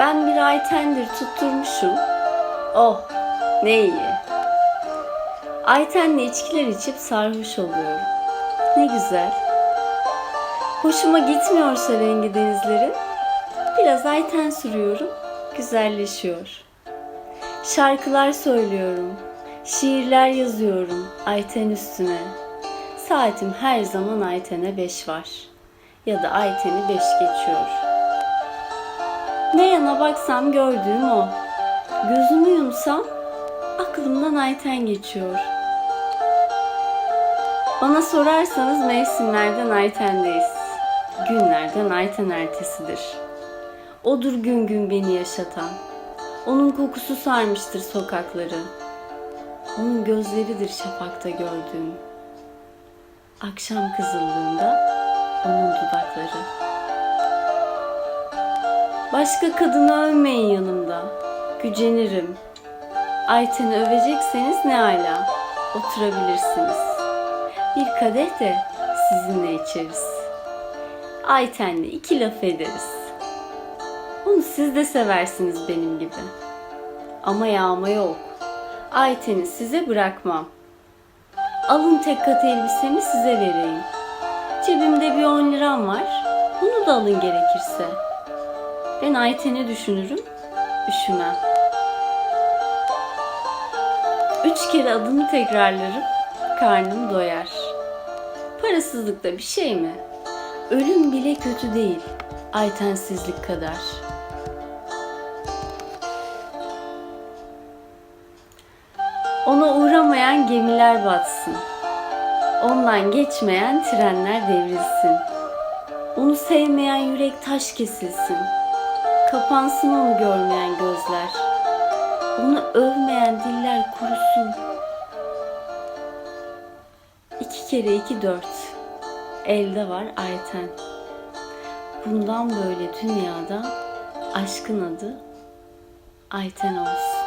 Ben bir Ayten'dir tutturmuşum. Oh ne iyi. Ayten'le içkiler içip sarhoş oluyorum. Ne güzel. Hoşuma gitmiyorsa rengi denizlerin, biraz Ayten sürüyorum, güzelleşiyor. Şarkılar söylüyorum, şiirler yazıyorum Ayten üstüne. Saatim her zaman Ayten'e beş var. Ya da Ayten'i beş geçiyor. Ne yana baksam gördüğüm o. Gözümü yumsam aklımdan Ayten geçiyor. Bana sorarsanız mevsimlerden Ayten'deyiz. Günlerden Ayten ertesidir. Odur gün gün beni yaşatan. Onun kokusu sarmıştır sokakları. Onun gözleridir şafakta gördüğüm. Akşam kızıldığında onun dudakları. Başka kadını övmeyin yanımda. Gücenirim. Ayten'i övecekseniz ne ala. Oturabilirsiniz. Bir kadeh de sizinle içeriz. Ayten'le iki laf ederiz. Onu siz de seversiniz benim gibi. Ama yağma yok. Ayten'i size bırakmam. Alın tek kat elbisemi size vereyim. Cebimde bir on liram var. Bunu da alın gerekirse. Ben Ayten'i düşünürüm, üşümem. Üç kere adını tekrarlarım, karnım doyar. Parasızlık da bir şey mi? Ölüm bile kötü değil, Aytensizlik kadar. Ona uğramayan gemiler batsın. Ondan geçmeyen trenler devrilsin. Onu sevmeyen yürek taş kesilsin. Kapansın onu görmeyen gözler. Onu övmeyen diller kurusun. İki kere iki dört. Elde var Ayten. Bundan böyle dünyada aşkın adı Ayten olsun.